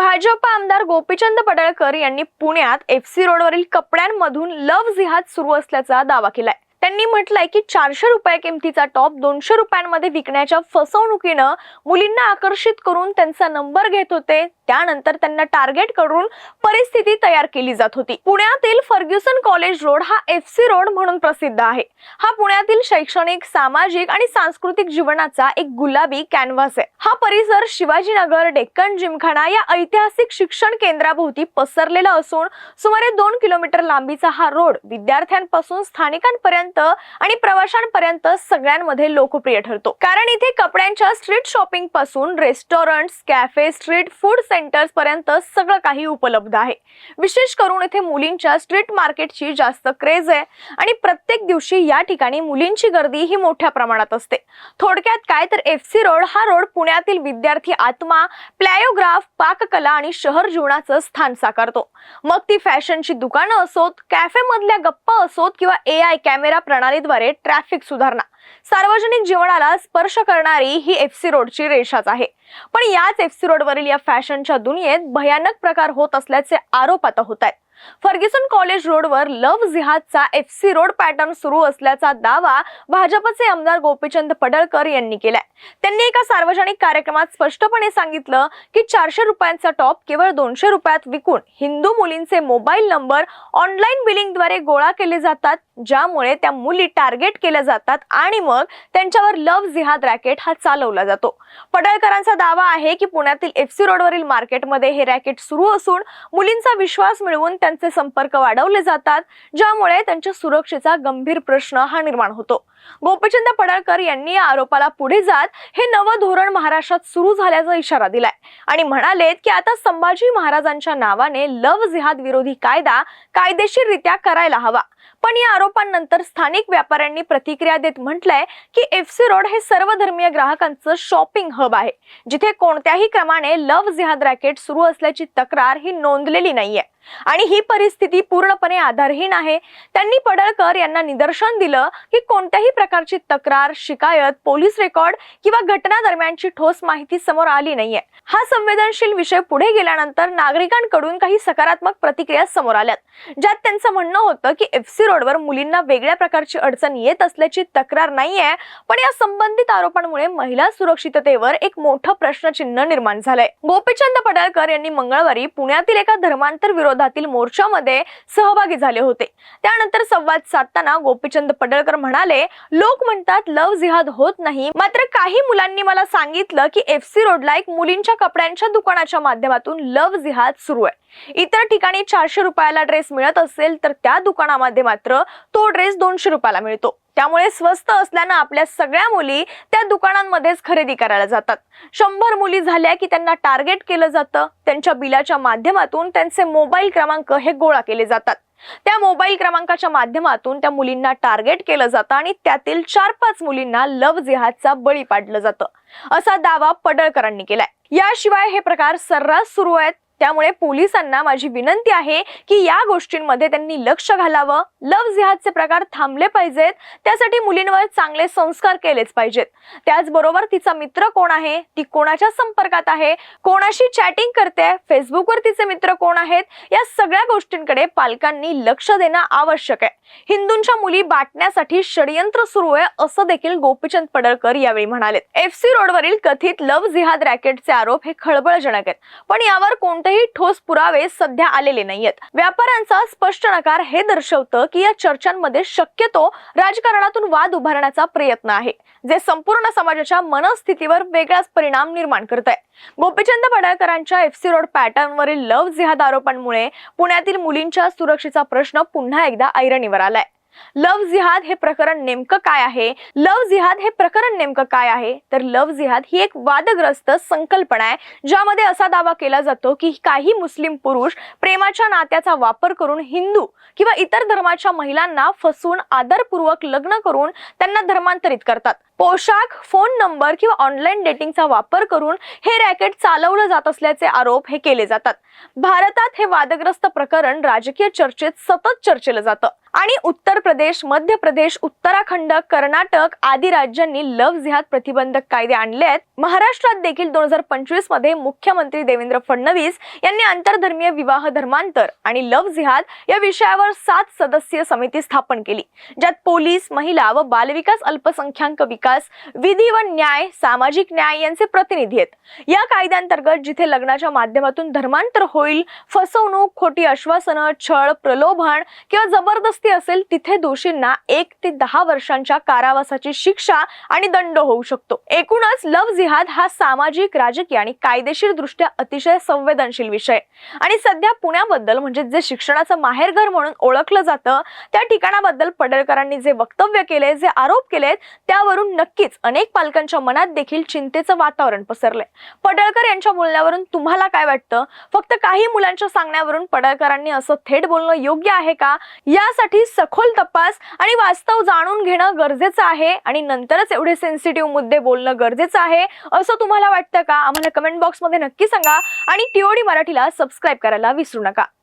भाजप आमदार गोपीचंद पडळकर यांनी पुण्यात एफ सी रोडवरील कपड्यांमधून लव्ह जिहाद सुरू असल्याचा दावा केलाय. त्यांनी म्हटलंय की चारशे रुपये किमतीचा टॉप दोनशे रुपयांमध्ये विकण्याच्या फसवणुकीनं मुलींना आकर्षित करून त्यांचा नंबर घेत होते. त्यानंतर त्यांना टार्गेट करून परिस्थिती तयार केली जात होती. पुण्यातील फर्ग्युसन कॉलेज रोड हा एफ सी रोड म्हणून प्रसिद्ध आहे. हा पुण्यातील शैक्षणिक सामाजिक आणि सांस्कृतिक जीवनाचा एक गुलाबी कॅनव्हास आहे. हा परिसर शिवाजीनगर डेक्कन जिमखाना या ऐतिहासिक शिक्षण केंद्राभोवती पसरलेला असून सुमारे दोन किलोमीटर लांबीचा हा रोड विद्यार्थ्यांपासून स्थानिकांपर्यंत आणि प्रवाशांपर्यंत सगळ्यांमध्ये लोकप्रिय ठरतो. कारण इथे कपड्यांच्या street शॉपिंगपासून restaurant cafe street food centres पर्यंत सगळं काही उपलब्ध आहे. विशेष करून इथे मुलींच्या स्ट्रीट मार्केटची जास्त क्रेज आहे आणि प्रत्येक दिवशी या ठिकाणी मुलींची गर्दी ही मोठ्या प्रमाणात असते. थोडक्यात काय तर एफ सी रोड हा रोड पुण्यातील विद्यार्थी आत्मा प्लॅयोग्राफ पाककला आणि शहर जीवनाचं स्थान साकारतो. मग ती फॅशनची दुकानं असोत कॅफे मधल्या गप्पा असोत किंवा ए आय कॅमेरा प्रणालीद्वारे ट्रॅफिक सुधारणा. सार्वजनिक जीवनाला स्पर्श करणारी ही एफ सी रोडची रेषाच आहे. पण याच एफ सी रोडवरील या फॅशनच्या दुनियेत भयानक प्रकार होत असल्याचे आरोप आता होत आहेत फर्ग्युसन कॉलेज रोडवर लव्ह जिहादचा एफ सी रोड पॅटर्न सुरू असल्याचा दावा भाजपचे आमदार गोपीचंद पडळकर यांनी केलाय. त्यांनी एका सार्वजनिक कार्यक्रमात स्पष्टपणे सांगितलं की चारशे रुपयांचा टॉप केवळ दोनशे रुपयात विकून हिंदू मुलींचे मोबाईल नंबर ऑनलाईन बिलिंगद्वारे गोळा केले जातात ज्यामुळे त्या मुली टार्गेट केल्या जातात आणि मग त्यांच्यावर लव्ह जिहाद रॅकेट हा चालवला जातो. पडळकरांचा दावा आहे की पुण्यातील एफ सी रोडवरील मार्केटमध्ये हे रॅकेट सुरू असून मुलींचा विश्वास मिळवून त्यांचे संपर्क वाढवले जातात ज्यामुळे त्यांच्या सुरक्षेचा गंभीर प्रश्न हा निर्माण होतो. गोपीचंद पडळकर यांनी या आरोपाला पुढे जात हे नवं धोरण महाराष्ट्रात सुरू झाल्याचा इशारा दिलाय. आणि म्हणालेत की आता संभाजी महाराजांच्या नावाने लव्ह जिहाद विरोधी कायदा कायदेशीररित्या करायला हवा. पण या आरोपांनंतर स्थानिक व्यापाऱ्यांनी प्रतिक्रिया देत म्हटलंय की एफ सी रोड हे सर्व धर्मीय ग्राहकांचं शॉपिंग हब आहे जिथे कोणत्याही क्रमाने लव्ह जिहाद रॅकेट सुरू असल्याची तक्रार ही नोंदलेली नाहीये. आणि ही परिस्थिती पूर्णपणे आधारहीन आहे. त्यांनी पडळकर यांना निदर्शन दिलं की कोणत्याही प्रकारची तक्रार शिकायत पोलीस रेकॉर्ड किंवा घटना दरम्यानची ठोस माहिती समोर आली नाहीये. हा संवेदनशील विषय पुढे गेल्यानंतर नागरिकांकडून काही सकारात्मक प्रतिक्रिया समोर आल्यात. ज्यात त्यांचं म्हणणं होतं की एफ सी रोडवर मुलींना वेगळ्या प्रकारची अडचण येत असल्याची तक्रार नाहीये पण या संबंधित आरोपांमुळे महिला सुरक्षिततेवर एक मोठं प्रश्नचिन्ह निर्माण झालंय. गोपीचंद पडळकर यांनी मंगळवारी पुण्यातील एका धर्मांतर विरोधातील मोर्चामध्ये सहभागी झाले होते. त्यानंतर संवाद साधताना गोपीचंद पडळकर म्हणाले लोक म्हणतात लव जिहाद होत नाही. मात्र काही मुलांनी मला सांगितलं की एफ सी रोडला एक मुलींच्या कपड्यांच्या दुकानाच्या माध्यमातून लव जिहाद सुरू आहे. इतर ठिकाणी चारशे रुपयाला ड्रेस मिळत असेल तर त्या दुकानामध्ये मात्र तो ड्रेस दोनशे रुपयाला मिळतो. त्यामुळे स्वस्त असल्यानं आपल्या सगळ्या मुली त्या दुकानांमध्येच खरेदी करायला जातात. शंभर मुली झाल्या की त्यांना टार्गेट केलं जातं. त्यांच्या बिलाच्या माध्यमातून त्यांचे मोबाईल क्रमांक हे गोळा केले जातात. त्या मोबाईल क्रमांकाच्या माध्यमातून त्या मुलींना टार्गेट केलं जातं आणि त्यातील चार पाच मुलींना लव्ह जिहादचा बळी पाडलं जातं. असा दावा पडळकरांनी केलाय. याशिवाय हे प्रकार सर्रास सुरू आहेत. त्यामुळे पोलिसांना माझी विनंती आहे की या गोष्टींमध्ये त्यांनी लक्ष घालावं. लव्ह जिहादचे प्रकार थांबले पाहिजेत. त्यासाठी मुलींवर चांगले संस्कार केलेच पाहिजेत. त्याचबरोबर तिचा मित्र कोण आहे? ती कोणाच्या संपर्कात आहे? कोणाशी चॅटिंग करते? फेसबुकवर तिचे मित्र कोण आहेत? या सगळ्या गोष्टींकडे पालकांनी लक्ष देणं आवश्यक आहे. हिंदूंच्या मुली बाटण्यासाठी षडयंत्र सुरू आहे असं देखील गोपीचंद पडळकर यावेळी म्हणाले एफ सी रोडवरील कथित लव्ह जिहाद रॅकेटचे आरोप हे खळबळजनक आहेत. पण यावर कोणतेही ठोस पुरावे सध्या आलेले नाहीयेत. व्यापाऱ्यांचा स्पष्ट नकार हे दर्शवतं की या चर्चांमध्ये शक्यतो राजकारणातून वाद उभारण्याचा प्रयत्न आहे जे संपूर्ण समाजाच्या मनस्थितीवर वेगळाच परिणाम निर्माण करत आहे गोपीचंद पडळकरांच्या एफ सी रोड पॅटर्नवरील लव्ह जिहाद आरोपांमुळे पुण्यातील मुलींच्या सुरक्षेचा प्रश्न पुन्हा एकदा ऐरणीवर आलाय. लव्ह जिहाद हे प्रकरण नेमकं काय आहे? लव्ह जिहाद हे प्रकरण नेमकं काय आहे? तर लव्ह जिहाद ही एक वादग्रस्त संकल्पना आहे ज्यामध्ये असा दावा केला जातो की काही मुस्लिम पुरुष प्रेमाच्या नात्याचा वापर करून हिंदू किंवा इतर धर्माच्या महिलांना फसवून आदरपूर्वक लग्न करून त्यांना धर्मांतरित करतात. पोशाख फोन नंबर किंवा ऑनलाईन डेटिंगचा वापर करून हे रॅकेट चालवलं जात असल्याचे आरोप हे केले जातात. भारतात हे वादग्रस्त प्रकरण राजकीय चर्चेत सतत चर्चेलं जातं. आणि उत्तर प्रदेश मध्य प्रदेश उत्तराखंड कर्नाटक आदी राज्यांनी लव्ह जिहाद प्रतिबंधक कायदे आणले आहेत महाराष्ट्रात देखील दोन हजार पंचवीसमध्ये मुख्यमंत्री देवेंद्र फडणवीस यांनी आंतरधर्मीय विवाह धर्मांतर आणि लव्ह जिहाद या विषयावर सात सदस्यीय समिती स्थापन केली ज्यात पोलीस महिला व बालविकास अल्पसंख्याक विकास विधी व न्याय सामाजिक न्याय यांचे प्रतिनिधी आहेत. या कायद्यांतर्गत जिथे लग्नाच्या माध्यमातून धर्मांतर होईल फसवणूक खोटी आश्वासनं छळ प्रलोभन किंवा जबरदस्ती असेल तिथे दोषींना एक ते दहा वर्षांच्या कारावासाची शिक्षा आणि दंड होऊ शकतो. एकूणच लव्ह जिहाद हा सामाजिक राजकीय आणि कायदेशीर दृष्ट्या अतिशय संवेदनशील विषय आणि सध्या पुण्याबद्दल म्हणजे जे शिक्षणाचं माहेरघर म्हणून ओळखलं जातं त्या ठिकाणाबद्दल पडळकरांनी जे वक्तव्य केले जे आरोप केलेत त्यावरून नक्कीच अनेक पालकांच्या मनात देखील चिंतेचं वातावरण पसरलंय. पडळकर यांच्या बोलण्यावरून तुम्हाला काय वाटतं? फक्त काही मुलांच्या सांगण्यावरून पडळकरांनी असं थेट बोलणं योग्य आहे का? यासाठी सखोल तपास आणि वास्तव जाणून घेणं गरजेचं आहे आणि नंतरच एवढे सेन्सिटिव्ह मुद्दे बोलणं गरजेचं आहे असं तुम्हाला वाटतं का? आम्हाला कमेंट बॉक्समध्ये नक्की सांगा आणि टीओडी मराठीला सबस्क्राईब करायला विसरू नका.